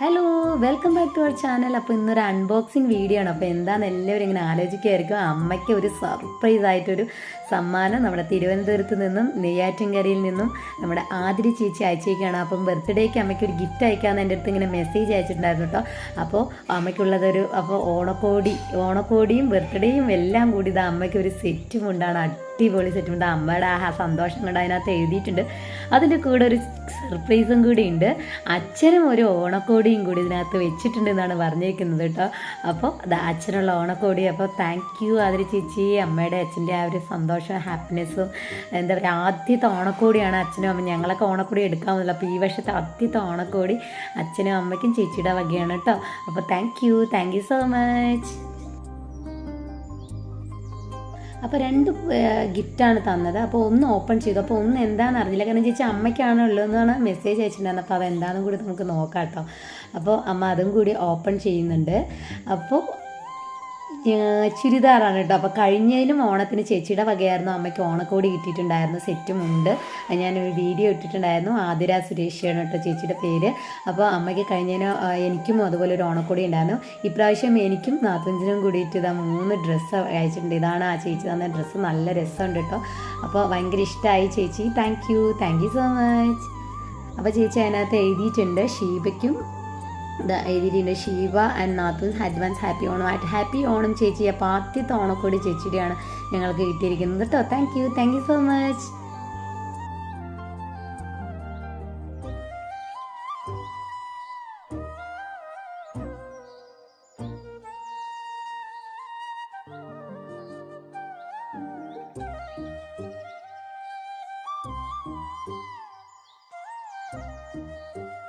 Hello welcome back to our channel അപ്പോൾ ഇന്നൊരു unboxing video ആണ്. അപ്പോൾ എന്താണെന്ന് എല്ലാവരും ഇങ്ങനെ ആലോചിക്കുമായിരിക്കും അമ്മയ്ക്ക് ഒരു സർപ്രൈസ് ആയിട്ടൊരു സമ്മാനം നമ്മുടെ തിരുവനന്തപുരത്ത് നിന്നും നെയ്യാറ്റിൻകരയിൽ നിന്നും നമ്മുടെ ആതിരി ചേച്ചി അയച്ചേക്കാണ്. അപ്പം ബർത്ത്ഡേക്ക് അമ്മയ്ക്ക് ഒരു ഗിഫ്റ്റ് അയക്കാമെന്ന് എന്റെ അടുത്ത് ഇങ്ങനെ മെസ്സേജ് അയച്ചിട്ടുണ്ടായിരുന്നു കേട്ടോ. അപ്പോൾ അമ്മയ്ക്കുള്ളതൊരു അപ്പോൾ ഓണക്കോടി ഓണക്കോടിയും ബർത്ത്ഡേയും എല്ലാം കൂടി ഇത് അമ്മയ്ക്ക് ഒരു സെറ്റും കൊണ്ടാണ് അടിപൊളി സെറ്റ് ഉണ്ട്. അമ്മയുടെ ആ സന്തോഷം കൊണ്ട് അതിനകത്ത് എഴുതിയിട്ടുണ്ട്. അതിന്റെ കൂടെ ഒരു സർപ്രൈസും കൂടി ഉണ്ട്. അച്ഛനും ഒരു ഓണക്കോടിയും കൂടി ഇതിനകത്ത് വെച്ചിട്ടുണ്ട് എന്നാണ് പറഞ്ഞേക്കുന്നത് കേട്ടോ. അപ്പോൾ അത് അച്ഛനുള്ള ഓണക്കോടി. അപ്പോൾ താങ്ക് യു അതിരി ചേച്ചി അമ്മയുടെ അച്ഛന്റെ ആ ഒരു സന്തോഷവും ഹാപ്പിനെസ്സും എന്താ പറയുക ആദ്യത്തെ ഓണക്കോടിയാണ് അച്ഛനും അമ്മ ഞങ്ങളൊക്കെ ഓണക്കോടി എടുക്കാമെന്നില്ല അപ്പോൾ ഈ വർഷത്തെ ആദ്യത്തെ ഓണക്കോടി അച്ഛനും അമ്മയ്ക്കും ചേച്ചിയുടെ വകയാണ് കേട്ടോ. അപ്പോൾ thank you thank you so much അപ്പോൾ രണ്ട് ഗിഫ്റ്റാണ് തന്നത്. അപ്പോൾ ഒന്ന് ഓപ്പൺ ചെയ്തു. അപ്പോൾ ഒന്ന് എന്താണെന്ന് അറിഞ്ഞില്ല. കാരണം ചേച്ചി അമ്മയ്ക്കാണ് ഉള്ളതെന്നാണ് മെസ്സേജ് അയച്ചിട്ടുണ്ടായിരുന്നത്. അപ്പോൾ അത് എന്താണെന്നും കൂടി നമുക്ക് നോക്കാം കേട്ടോ. അപ്പോൾ അമ്മ അതും കൂടി ഓപ്പൺ ചെയ്യുന്നുണ്ട്. അപ്പോൾ ചുരിദാറാണ് കേട്ടോ അപ്പോൾ കഴിഞ്ഞതിലും ഓണത്തിന് ചേച്ചിയുടെ വകയായിരുന്നു അമ്മയ്ക്ക് ഓണക്കോടി കിട്ടിയിട്ടുണ്ടായിരുന്നു സെറ്റും ഉണ്ട്. ഞാനൊരു വീഡിയോ ഇട്ടിട്ടുണ്ടായിരുന്നു. ആതിര സുരേഷിയാണ് കേട്ടോ ചേച്ചിയുടെ പേര്. അപ്പോൾ അമ്മയ്ക്ക് കഴിഞ്ഞതിന് എനിക്കും അതുപോലെ ഒരു ഓണക്കോടി ഉണ്ടായിരുന്നു. ഇപ്രാവശ്യം എനിക്കും നാത്തഞ്ചിനും കൂടിയിട്ട് ഇതാ മൂന്ന് ഡ്രസ്സ് അയച്ചിട്ടുണ്ട്. ഇതാണ് ആ ചേച്ചി തന്ന ഡ്രസ്സ്. നല്ല രസമുണ്ട് കേട്ടോ അപ്പോൾ ഭയങ്കര ഇഷ്ടമായി ചേച്ചി. Thank you thank you so much അപ്പോൾ ചേച്ചി അതിനകത്ത് എഴുതിയിട്ടുണ്ട് ഷീബയ്ക്കും എഴുതിയിട്ടുണ്ട് ശിവ ആൻഡ് നാത്തൂസ് അഡ്വാൻസ് ഹാപ്പി ഓണം ആയിട്ട് ഹാപ്പി ഓണം ചേച്ചി അപ്പോൾ ആദ്യത്തെ ഓണക്കോടി ചേച്ചിയുടെയാണ് ഞങ്ങൾക്ക് കിട്ടിയിരിക്കുന്നത് കേട്ടോ. Thank you thank you so much